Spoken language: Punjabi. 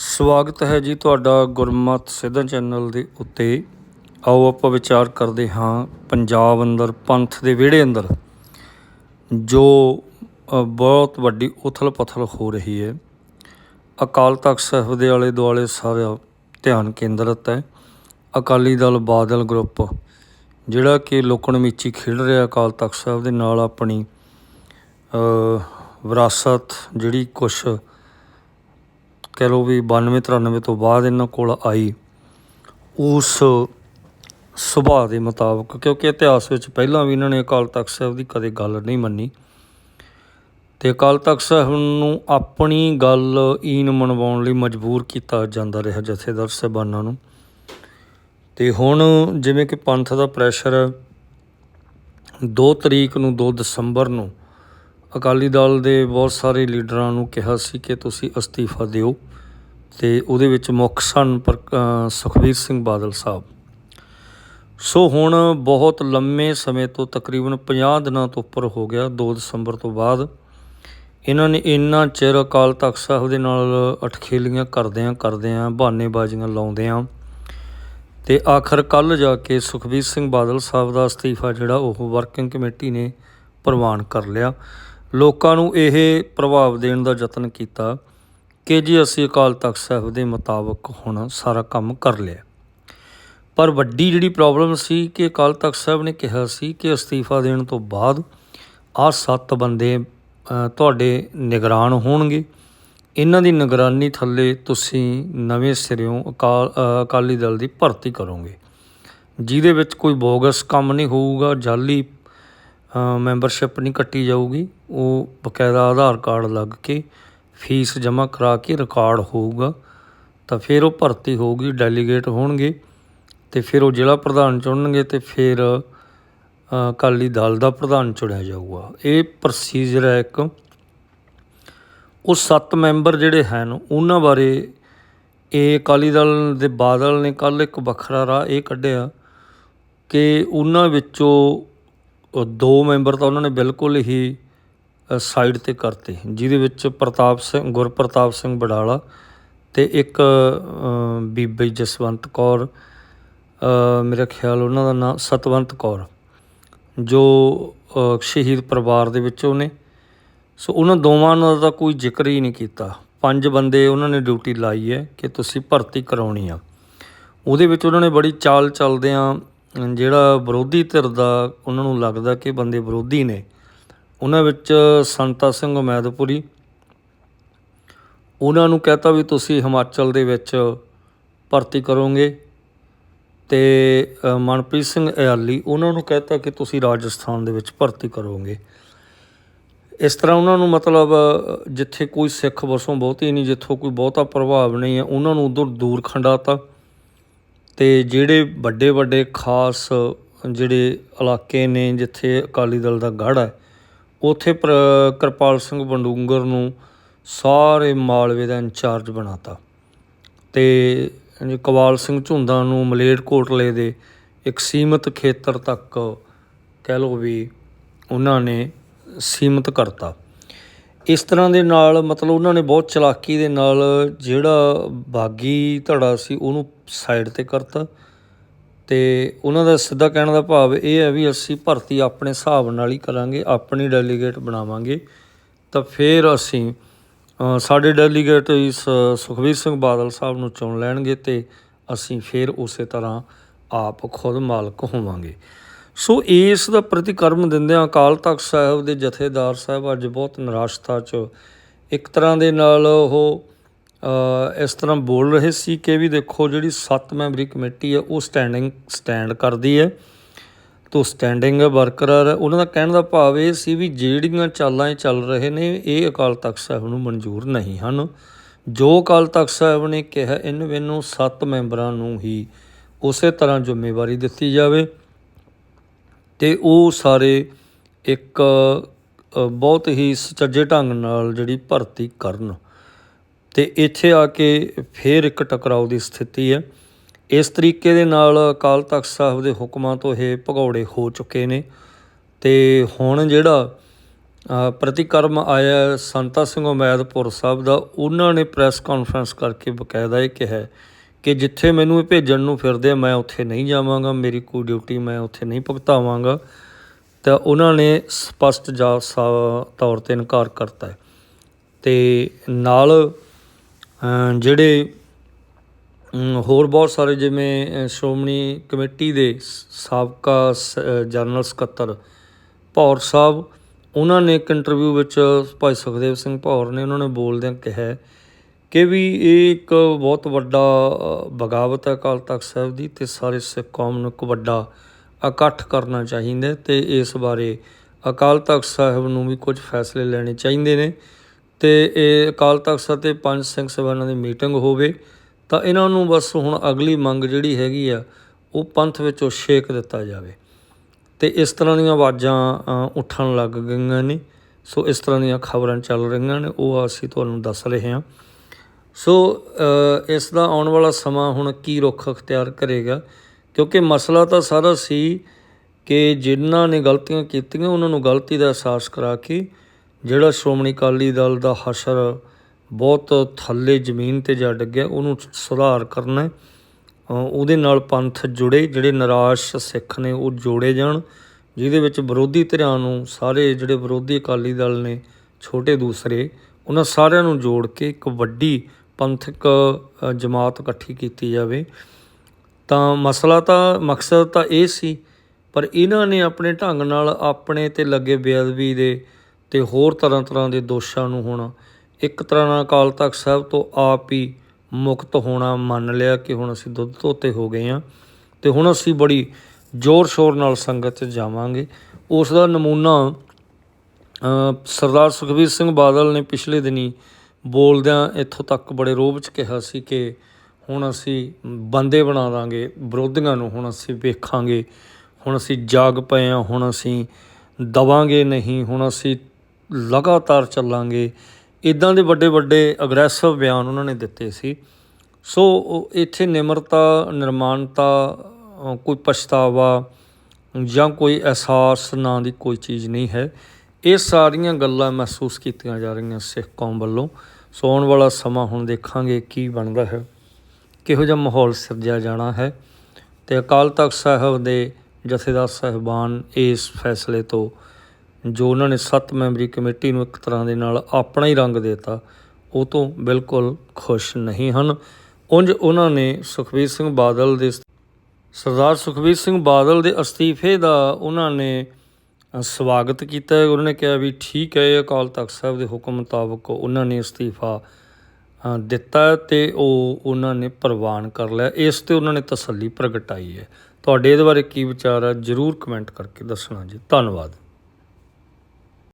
ਸਵਾਗਤ ਹੈ ਜੀ ਤੁਹਾਡਾ ਗੁਰਮਤ ਸਿੱਧਾ ਚੈਨਲ ਦੇ ਉੱਤੇ। ਆਓ ਆਪਾਂ ਵਿਚਾਰ ਕਰਦੇ ਹਾਂ ਪੰਜਾਬ ਅੰਦਰ, ਪੰਥ ਦੇ ਵਿਹੜੇ ਅੰਦਰ, ਜੋ ਬਹੁਤ ਵੱਡੀ ਉਥਲ-ਪਥਲ ਹੋ ਰਹੀ ਹੈ। ਅਕਾਲ ਤਖਤ ਸਾਹਿਬ ਦੇ ਆਲੇ ਦੁਆਲੇ ਸਾਰਾ ਧਿਆਨ ਕੇਂਦਰਿਤ ਹੈ। ਅਕਾਲੀ ਦਲ ਬਾਦਲ ਗਰੁੱਪ, ਜਿਹੜਾ ਕਿ ਲੋਕਣ ਵਿੱਚ ਖੇਡ ਰਿਹਾ ਅਕਾਲ ਤਖਤ ਸਾਹਿਬ ਦੇ ਨਾਲ ਆਪਣੀ ਵਿਰਾਸਤ ਜਿਹੜੀ ਕੁਛ ਕਹਿ ਲਓ ਵੀ 92 93 ਤੋਂ ਬਾਅਦ ਇਹਨਾਂ ਕੋਲ ਆਈ ਉਸ ਸੁਭਾਅ ਦੇ ਮੁਤਾਬਕ, ਕਿਉਂਕਿ ਇਤਿਹਾਸ ਵਿੱਚ ਪਹਿਲਾਂ ਵੀ ਇਹਨਾਂ ਨੇ ਅਕਾਲ ਤਖਤ ਸਾਹਿਬ ਦੀ ਕਦੇ ਗੱਲ ਨਹੀਂ ਮੰਨੀ। ਤੇ ਅਕਾਲ ਤਖਤ ਸਾਹਿਬ ਨੂੰ ਆਪਣੀ ਗੱਲ ਈਨ ਮਨਵਾਉਣ ਲਈ ਮਜਬੂਰ ਕੀਤਾ ਜਾਂਦਾ ਰਿਹਾ ਜਥੇਦਾਰ ਸਾਹਿਬਾਨਾਂ ਨੂੰ। ਤੇ ਹੁਣ ਜਿਵੇਂ ਕਿ ਪੰਥ ਦਾ ਪ੍ਰੈਸ਼ਰ ਹੈ 2 ਤਰੀਕ ਨੂੰ 2 ਦਸੰਬਰ ਨੂੰ ਅਕਾਲੀ ਦਲ ਦੇ ਬਹੁਤ ਸਾਰੇ ਲੀਡਰਾਂ ਨੂੰ ਕਿਹਾ ਸੀ ਕਿ ਤੁਸੀਂ ਅਸਤੀਫਾ ਦਿਓ। ਤੇ ਉਹਦੇ ਵਿੱਚ ਮੁੱਖ ਸਨ ਪਰ ਸੁਖਬੀਰ ਸਿੰਘ ਬਾਦਲ ਸਾਹਿਬ। ਸੋ ਹੁਣ ਬਹੁਤ ਲੰਮੇ ਸਮੇਂ ਤੋਂ ਤਕਰੀਬਨ 50 ਦਿਨਾਂ ਤੋਂ ਉੱਪਰ ਹੋ ਗਿਆ 2 ਦਸੰਬਰ ਤੋਂ ਬਾਅਦ। ਇਹਨਾਂ ਨੇ ਇੰਨਾ ਚਿਰ ਅਕਾਲ ਤਖਤ ਸਾਹਿਬ ਦੇ ਨਾਲ ਅਟਖੇਲੀਆਂ ਕਰਦਿਆਂ ਕਰਦਿਆਂ, ਬਹਾਨੇਬਾਜ਼ੀਆਂ ਲਾਉਂਦਿਆਂ ਤੇ ਆਖਰ ਕੱਲ ਜਾ ਕੇ ਸੁਖਬੀਰ ਸਿੰਘ ਬਾਦਲ ਸਾਹਿਬ ਦਾ ਅਸਤੀਫਾ ਜਿਹੜਾ ਉਹ ਵਰਕਿੰਗ ਕਮੇਟੀ ਨੇ ਪ੍ਰਵਾਨ ਕਰ ਲਿਆ। ਲੋਕਾਂ ਨੂੰ ਇਹ ਪ੍ਰਭਾਵ ਦੇਣ ਦਾ ਯਤਨ ਕੀਤਾ। ਕਿ ਜੀ ਅਸੀਂ ਅਕਾਲ ਤਖਤ ਸਾਹਿਬ ਦੇ ਮੁਤਾਬਕ ਹੁਣ ਸਾਰਾ ਕੰਮ ਕਰ ਲਿਆ। ਪਰ ਵੱਡੀ ਜਿਹੜੀ ਪ੍ਰੋਬਲਮ ਸੀ ਕਿ ਅਕਾਲ ਤਖਤ ਸਾਹਿਬ ਨੇ ਕਿਹਾ ਸੀ ਕਿ ਅਸਤੀਫਾ ਦੇਣ ਤੋਂ ਬਾਅਦ ਆਹ ਸੱਤ ਬੰਦੇ ਤੁਹਾਡੇ ਨਿਗਰਾਨ ਹੋਣਗੇ। ਇਹਨਾਂ ਦੀ ਨਿਗਰਾਨੀ ਥੱਲੇ ਤੁਸੀਂ ਨਵੇਂ ਸਿਰਿਓਂ ਅਕਾਲ ਅਕਾਲੀ ਦਲ ਦੀ ਭਰਤੀ ਕਰੋਗੇ। ਜਿਹਦੇ ਵਿੱਚ ਕੋਈ ਬੋਗਸ ਕੰਮ ਨਹੀਂ ਹੋਊਗਾ, ਜਾਲੀ ਮੈਂਬਰਸ਼ਿਪ ਨਹੀਂ ਕੱਟੀ ਜਾਊਗੀ। ਉਹ ਬਕਾਇਦਾ ਆਧਾਰ ਕਾਰਡ ਲੱਗ ਕੇ ਫੀਸ ਜਮ੍ਹਾਂ ਕਰਾ ਕੇ ਰਿਕਾਰਡ ਹੋਊਗਾ, ਤਾਂ ਫਿਰ ਉਹ ਭਰਤੀ ਹੋਊਗੀ, ਡੈਲੀਗੇਟ ਹੋਣਗੇ, ਤੇ ਫਿਰ ਉਹ ਜ਼ਿਲ੍ਹਾ ਪ੍ਰਧਾਨ ਚੁਣਨਗੇ ਤੇ ਫਿਰ ਅਕਾਲੀ ਦਲ ਦਾ ਪ੍ਰਧਾਨ ਚੁਣਿਆ ਜਾਊਗਾ। ਇਹ ਪ੍ਰੋਸੀਜਰ ਹੈ ਇੱਕ। ਉਹ ਸੱਤ ਮੈਂਬਰ ਜਿਹੜੇ ਹਨ, ਉਹਨਾਂ ਬਾਰੇ ਇਹ ਅਕਾਲੀ ਦਲ ਦੇ ਬਾਦਲ ਨੇ ਕੱਲ ਇੱਕ ਵੱਖਰਾ ਰਾਹ ਇਹ ਕੱਢਿਆ ਕਿ ਉਹਨਾਂ ਵਿੱਚੋਂ ਦੋ ਮੈਂਬਰ ਤਾਂ ਉਹਨਾਂ ਨੇ ਬਿਲਕੁਲ ਹੀ ਸਾਈਡ ਤੇ ਕਰਤੇ। ਜਿਹਦੇ ਵਿੱਚ ਪ੍ਰਤਾਪ ਸਿੰਘ, ਗੁਰਪ੍ਰਤਾਪ ਸਿੰਘ ਬਡਾਲਾ ਤੇ ਇੱਕ ਬੀਬੀ ਜਸਵੰਤ ਕੌਰ ਮੇਰਾ ਖਿਆਲ ਉਹਨਾਂ ਦਾ ਨਾਮ ਸਤਵੰਤ ਕੌਰ, ਜੋ ਸ਼ਹੀਦ ਪਰਿਵਾਰ ਦੇ ਵਿੱਚੋਂ ਨੇ। ਸੋ ਉਹਨਾਂ ਦੋਵਾਂ ਦਾ ਤਾਂ ਕੋਈ ਜ਼ਿਕਰ ਹੀ ਨਹੀਂ ਕੀਤਾ। ਪੰਜ ਬੰਦੇ ਉਹਨਾਂ ਨੇ ਡਿਊਟੀ ਲਾਈ ਹੈ ਕਿ ਤੁਸੀਂ ਭਰਤੀ ਕਰਾਉਣੀ ਆ। ਉਹਦੇ ਵਿੱਚ ਉਹਨਾਂ ਨੇ ਬੜੀ ਚਾਲ ਚੱਲਦਿਆਂ ਜਿਹੜਾ ਵਿਰੋਧੀ ਧਿਰ ਦਾ ਉਹਨਾਂ ਨੂੰ ਲੱਗਦਾ ਕਿ ਬੰਦੇ ਵਿਰੋਧੀ ਨੇ। ਉਹਨਾਂ ਵਿੱਚ ਸੰਤਾ ਸਿੰਘ ਉਮੈਦਪੁਰੀ। ਉਹਨਾਂ ਨੂੰ ਕਹਤਾ ਵੀ ਤੁਸੀਂ ਹਿਮਾਚਲ ਦੇ ਵਿੱਚ ਭਰਤੀ ਕਰੋਗੇ ਤੇ ਮਨਪ੍ਰੀਤ ਸਿੰਘ ਅਯਾਲੀ ਉਹਨਾਂ ਨੂੰ ਕਹਤਾ ਕਿ ਤੁਸੀਂ ਰਾਜਸਥਾਨ ਦੇ ਵਿੱਚ ਭਰਤੀ ਕਰੋਗੇ। ਇਸ ਤਰ੍ਹਾਂ ਉਹਨਾਂ ਨੂੰ ਮਤਲਬ ਜਿੱਥੇ ਕੋਈ ਸਿੱਖ ਵਸੋਂ ਬਹੁਤੀ ਨਹੀਂ, ਜਿੱਥੋਂ ਕੋਈ ਬਹੁਤਾ ਪ੍ਰਭਾਵ ਨਹੀਂ ਹੈ, ਉਹਨਾਂ ਨੂੰ ਉਧਰ ਦੂਰ ਖੰਡਾਤਾ। ਤੇ ਜਿਹੜੇ ਵੱਡੇ ਵੱਡੇ ਖਾਸ ਜਿਹੜੇ ਇਲਾਕੇ ਨੇ, ਜਿੱਥੇ ਅਕਾਲੀ ਦਲ ਦਾ ਗੜ੍ਹ ਹੈ ਉੱਥੇ ਪ੍ਰ, ਕਿਰਪਾਲ ਸਿੰਘ ਬੰਡੂੰਗਰ ਨੂੰ ਸਾਰੇ ਮਾਲਵੇ ਦਾ ਇੰਚਾਰਜ ਬਣਾਤਾ। ਤੇ ਕਵਾਲ ਸਿੰਘ ਝੁੰਦਾ ਨੂੰ ਮਲੇਰਕੋਟਲੇ ਦੇ ਇੱਕ ਸੀਮਤ ਖੇਤਰ ਤੱਕ ਕਹਿ ਲਓ ਵੀ ਉਹਨਾਂ ਨੇ ਸੀਮਤ ਕਰਤਾ। ਇਸ ਤਰ੍ਹਾਂ ਦੇ ਨਾਲ ਮਤਲਬ ਉਹਨਾਂ ਨੇ ਬਹੁਤ ਚਲਾਕੀ ਦੇ ਨਾਲ ਜਿਹੜਾ ਬਾਗੀ ਧੜਾ ਸੀ ਉਹਨੂੰ ਸਾਈਡ ਤੇ ਕਰਤਾ। ਤੇ ਉਹਨਾਂ ਦਾ ਸਿੱਧਾ ਕਹਿਣ ਦਾ ਭਾਵ ਇਹ ਹੈ ਵੀ ਅਸੀਂ ਭਰਤੀ ਆਪਣੇ ਹਿਸਾਬ ਨਾਲ ਹੀ ਕਰਾਂਗੇ, ਆਪਣੀ ਡੈਲੀਗੇਟ ਬਣਾਵਾਂਗੇ। ਤਾਂ ਫਿਰ ਅਸੀਂ ਸਾਡੇ ਡੈਲੀਗੇਟ ਇਸ ਸੁਖਬੀਰ ਸਿੰਘ ਬਾਦਲ ਸਾਹਿਬ ਨੂੰ ਚੁਣ ਲੈਣਗੇ ਤੇ ਅਸੀਂ ਫਿਰ ਉਸੇ ਤਰ੍ਹਾਂ ਆਪ ਖੁਦ ਮਾਲਕ ਹੋਵਾਂਗੇ। ਸੋ ਇਸ ਦਾ ਪ੍ਰਤੀਕਰਮ ਦਿੰਦਿਆਂ ਅਕਾਲ ਤਖਤ ਸਾਹਿਬ ਦੇ ਜਥੇਦਾਰ ਸਾਹਿਬ ਅੱਜ ਬਹੁਤ ਨਿਰਾਸ਼ਤਾ 'ਚ ਇੱਕ ਤਰ੍ਹਾਂ ਦੇ ਨਾਲ ਉਹ ਇਸ ਤਰ੍ਹਾਂ ਬੋਲ ਰਹੇ ਸੀ ਕਿ ਵੀ ਦੇਖੋ ਜਿਹੜੀ 7 ਮੈਂਬਰੀ ਕਮੇਟੀ ਹੈ, ਉਹ ਸਟੈਂਡਿੰਗ ਸਟੈਂਡ ਕਰਦੀ ਹੈ। ਤੋ ਸਟੈਂਡਿੰਗ ਬਰਕਰਾਰ ਉਹਨਾਂ ਦਾ ਕਹਿਣ ਦਾ ਭਾਵ ਇਹ ਸੀ ਵੀ ਜਿਹੜੀਆਂ ਚਾਲਾਂ ਇਹ ਚੱਲ ਰਹੇ ਨੇ, ਇਹ ਅਕਾਲ ਤਖਤ ਸਾਹਿਬ ਨੂੰ ਮਨਜ਼ੂਰ ਨਹੀਂ ਹਨ। ਜੋ ਅਕਾਲ ਤਖਤ ਸਾਹਿਬ ਨੇ ਕਿਹਾ, ਇਹਨੂੰ ਮੈਨੂੰ 7 ਮੈਂਬਰਾਂ ਨੂੰ ਹੀ ਉਸੇ ਤਰ੍ਹਾਂ ਜ਼ਿੰਮੇਵਾਰੀ ਦਿੱਤੀ ਜਾਵੇ। ਤੇ ਉਹ ਸਾਰੇ ਇੱਕ ਬਹੁਤ ਹੀ ਸੁਚੱਜੇ ਢੰਗ ਨਾਲ ਜਿਹੜੀ ਭਰਤੀ ਕਰਨ ਤੇ ਇੱਥੇ ਆ ਕੇ ਫੇਰ ਇੱਕ ਟਕਰਾਓ ਦੀ ਸਥਿਤੀ ਹੈ। ਇਸ ਤਰੀਕੇ ਦੇ ਨਾਲ ਅਕਾਲ ਤਖਤ ਸਾਹਿਬ ਦੇ ਹੁਕਮਾਂ ਤੋਂ ਇਹ ਭਗੌੜੇ ਹੋ ਚੁੱਕੇ ਨੇ ਤੇ ਹੁਣ ਜਿਹੜਾ ਪ੍ਰਤੀਕਰਮ ਆਇਆ ਸੰਤਾ ਸਿੰਘ ਉਮੈਦਪੁਰ ਸਾਹਿਬ ਦਾ, ਉਹਨਾਂ ਨੇ ਪ੍ਰੈਸ ਕਾਨਫਰੰਸ ਕਰਕੇ ਬਕਾਇਦਾ ਇਹ ਕਿਹਾ ਕਿ ਜਿੱਥੇ ਮੈਨੂੰ ਇਹ ਭੇਜਣ ਨੂੰ ਫਿਰਦੇ ਆ, ਮੈਂ ਉੱਥੇ ਨਹੀਂ ਜਾਵਾਂਗਾ, ਮੇਰੀ ਕੋਈ ਡਿਊਟੀ ਮੈਂ ਉੱਥੇ ਨਹੀਂ ਭੁਗਤਾਵਾਂਗਾ। ਤਾਂ ਉਹਨਾਂ ਨੇ ਸਪਸ਼ਟ ਜਾ ਸਾ- ਤੌਰ ਤੇ ਇਨਕਾਰ ਕਰਤਾ ਹੈ। ਤੇ ਨਾਲ ਜਿਹੜੇ ਹੋਰ ਬਹੁਤ ਸਾਰੇ ਜਿਵੇਂ ਸ਼੍ਰੋਮਣੀ ਕਮੇਟੀ ਦੇ ਸਾਬਕਾ ਸ- ਜਨਰਲ ਸਕੱਤਰ ਭੌਰ ਸਾਹਿਬ, ਉਹਨਾਂ ਨੇ ਇੱਕ ਇੰਟਰਵਿਊ ਵਿੱਚ ਭਾਈ ਸੁਖਦੇਵ ਸਿੰਘ ਭੌਰ ਨੇ ਉਹਨਾਂ ਨੇ ਬੋਲਦਿਆਂ ਕਿਹਾ ਕਿ ਵੀ ਇਹ ਇੱਕ ਬਹੁਤ ਵੱਡਾ ਬਗਾਵਤ ਹੈ ਅਕਾਲ ਤਖਤ ਸਾਹਿਬ ਦੀ ਤੇ ਸਾਰੇ ਸਿੱਖ ਕੌਮ ਨੂੰ ਇੱਕ ਵੱਡਾ ਇਕੱਠ ਕਰਨਾ ਚਾਹੀਦਾ ਹੈ ਤੇ ਇਸ ਬਾਰੇ ਅਕਾਲ ਤਖਤ ਸਾਹਿਬ ਨੂੰ ਵੀ ਕੁਝ ਫੈਸਲੇ ਲੈਣੇ ਚਾਹੀਦੇ ਨੇ। ਤੇ ਇਹ ਅਕਾਲ ਤਖਤ ਸਾਹਿਬ ਤੇ ਪੰਜ ਸਿੰਘ ਸਾਹਿਬਾਨਾਂ ਦੀ ਮੀਟਿੰਗ ਹੋਵੇ, ਤਾਂ ਇਹਨਾਂ ਨੂੰ ਬਸ ਹੁਣ ਅਗਲੀ ਮੰਗ ਜਿਹੜੀ ਹੈਗੀ ਆ, ਉਹ ਪੰਥ ਵਿੱਚੋਂ ਛੇਕ ਦਿੱਤਾ ਜਾਵੇ। ਤੇ ਇਸ ਤਰ੍ਹਾਂ ਦੀਆਂ ਆਵਾਜ਼ਾਂ ਉੱਠਣ ਲੱਗ ਗਈਆਂ ਨੇ। ਸੋ ਇਸ ਤਰ੍ਹਾਂ ਦੀਆਂ ਖਬਰਾਂ ਚੱਲ ਰਹੀਆਂ ਨੇ, ਉਹ ਅਸੀਂ ਤੁਹਾਨੂੰ ਦੱਸ ਰਹੇ ਹਾਂ। ਸੋ ਇਸ ਦਾ ਆਉਣ ਵਾਲਾ ਸਮਾਂ ਹੁਣ ਕੀ ਰੁੱਖ ਅਖਤਿਆਰ ਕਰੇਗਾ? ਕਿਉਂਕਿ ਮਸਲਾ ਤਾਂ ਸਾਰਾ ਸੀ ਕਿ ਜਿਨ੍ਹਾਂ ਨੇ ਗਲਤੀਆਂ ਕੀਤੀਆਂ, ਉਹਨਾਂ ਨੂੰ ਗਲਤੀ ਦਾ ਅਹਿਸਾਸ ਕਰਾ ਕੇ ਜਿਹੜਾ ਸ਼੍ਰੋਮਣੀ ਅਕਾਲੀ ਦਲ ਦਾ ਹਸ਼ਰ ਬਹੁਤ ਥੱਲੇ ਜ਼ਮੀਨ ਤੇ ਜਾ ਡਿੱਗਿਆ, ਉਹਨੂੰ ਸੁਧਾਰ ਕਰਨਾ ਉਹਦੇ ਨਾਲ ਪੰਥ ਜੁੜੇ, ਜਿਹੜੇ ਨਿਰਾਸ਼ ਸਿੱਖ ਨੇ, ਉਹ ਜੋੜੇ ਜਾਣ, ਜਿਹਦੇ ਵਿੱਚ ਵਿਰੋਧੀ ਧਿਰਾਂ ਨੂੰ ਸਾਰੇ ਜਿਹੜੇ ਵਿਰੋਧੀ ਅਕਾਲੀ ਦਲ ਨੇ, ਛੋਟੇ ਦੂਸਰੇ, ਉਹਨਾਂ ਸਾਰਿਆਂ ਨੂੰ ਜੋੜ ਕੇ ਇੱਕ ਵੱਡੀ ਪੰਥਕ ਜਮਾਤ ਇਕੱਠੀ ਕੀਤੀ ਜਾਵੇ। ਤਾਂ ਮਸਲਾ ਤਾਂ, ਮਕਸਦ ਤਾਂ ਇਹ ਸੀ, ਪਰ ਇਹਨਾਂ ਨੇ ਆਪਣੇ ਢੰਗ ਨਾਲ ਆਪਣੇ ਤੇ ਲੱਗੇ ਬੇਅਦਬੀ ਦੇ ਤੇ ਹੋਰ ਤਰ੍ਹਾਂ ਤਰ੍ਹਾਂ ਦੇ ਦੋਸ਼ਾਂ ਨੂੰ ਹੁਣ ਇੱਕ ਤਰ੍ਹਾਂ ਨਾਲ ਅਕਾਲ ਤਖਤ ਸਾਹਿਬ ਤੋਂ ਆਪ ਹੀ ਮੁਕਤ ਹੋਣਾ ਮੰਨ ਲਿਆ ਕਿ ਹੁਣ ਅਸੀਂ ਦੁੱਧ ਧੋਤੇ ਹੋ ਗਏ ਹਾਂ ਤੇ ਹੁਣ ਅਸੀਂ ਬੜੀ ਜ਼ੋਰ ਸ਼ੋਰ ਨਾਲ ਸੰਗਤ 'ਚ ਜਾਵਾਂਗੇ। ਉਸ ਦਾ ਨਮੂਨਾ ਸਰਦਾਰ ਸੁਖਬੀਰ ਸਿੰਘ ਬਾਦਲ ਨੇ ਪਿਛਲੇ ਦਿਨੀ ਬੋਲਦਿਆਂ ਇੱਥੋਂ ਤੱਕ ਬੜੇ ਰੋਬ 'ਚ ਕਿਹਾ ਸੀ ਕਿ ਹੁਣ ਅਸੀਂ ਬੰਦੇ ਬਣਾ ਦਾਂਗੇ, ਵਿਰੋਧੀਆਂ ਨੂੰ ਹੁਣ ਅਸੀਂ ਵੇਖਾਂਗੇ, ਹੁਣ ਅਸੀਂ ਜਾਗ ਪਏ ਹਾਂ, ਹੁਣ ਅਸੀਂ ਦਵਾਂਗੇ ਨਹੀਂ, ਹੁਣ ਅਸੀਂ ਲਗਾਤਾਰ ਚੱਲਾਂਗੇ। ਇਦਾਂ ਦੇ ਵੱਡੇ ਵੱਡੇ ਅਗਰੈਸਿਵ ਬਿਆਨ ਉਹਨਾਂ ਨੇ ਦਿੱਤੇ ਸੀ। ਸੋ ਇੱਥੇ ਨਿਮਰਤਾ, ਨਿਰਮਾਨਤਾ ਕੋਈ ਪਛਤਾਵਾ ਜਾਂ ਕੋਈ ਅਹਿਸਾਸ ਨਾਂ ਦੀ ਕੋਈ ਚੀਜ਼ ਨਹੀਂ ਹੈ। ਇਹ ਸਾਰੀਆਂ ਗੱਲਾਂ ਮਹਿਸੂਸ ਕੀਤੀਆਂ ਜਾ ਰਹੀਆਂ ਸਿੱਖ ਕੌਮ ਵੱਲੋਂ। ਸੋ ਆਉਣ ਵਾਲਾ ਸਮਾਂ ਹੁਣ ਦੇਖਾਂਗੇ ਕੀ ਬਣਦਾ ਹੈ। ਕਿਹੋ ਜਿਹਾ ਮਾਹੌਲ ਸਿਰਜਿਆ ਜਾਣਾ ਹੈ ਤੇ ਅਕਾਲ ਤਖਤ ਸਾਹਿਬ ਦੇ ਜਥੇਦਾਰ ਸਾਹਿਬਾਨ ਇਸ ਫੈਸਲੇ ਤੋਂ ਜੋ ਉਹਨਾਂ ਨੇ ਸੱਤ ਮੈਂਬਰੀ ਕਮੇਟੀ ਨੂੰ ਇੱਕ ਤਰ੍ਹਾਂ ਦੇ ਨਾਲ ਆਪਣਾ ਹੀ ਰੰਗ ਦੇਤਾ, ਉਹ ਤੋਂ ਬਿਲਕੁਲ ਖੁਸ਼ ਨਹੀਂ ਹਨ। ਉਂਝ ਉਹਨਾਂ ਨੇ ਸੁਖਬੀਰ ਸਿੰਘ ਬਾਦਲ ਦੇ ਸਰਦਾਰ ਸੁਖਬੀਰ ਸਿੰਘ ਬਾਦਲ ਦੇ ਅਸਤੀਫੇ ਦਾ ਉਹਨਾਂ ਨੇ ਸਵਾਗਤ ਕੀਤਾ। ਉਹਨਾਂ ਨੇ ਕਿਹਾ ਵੀ ਠੀਕ ਹੈ, ਅਕਾਲ ਤਖਤ ਸਾਹਿਬ ਦੇ ਹੁਕਮ ਮੁਤਾਬਕ ਉਹਨਾਂ ਨੇ ਅਸਤੀਫਾ ਦਿੱਤਾ ਹੈ ਤੇ ਉਹ ਉਹਨਾਂ ਨੇ ਪ੍ਰਵਾਨ ਕਰ ਲਿਆ। ਇਸ ਤੇ ਉਹਨਾਂ ਨੇ ਤਸੱਲੀ ਪ੍ਰਗਟਾਈ ਹੈ। ਤੁਹਾਡੇ ਇਹਦੇ ਬਾਰੇ ਕੀ ਵਿਚਾਰ ਹੈ ਜਰੂਰ ਕਮੈਂਟ ਕਰਕੇ ਦੱਸਣਾ ਜੀ। ਧੰਨਵਾਦ।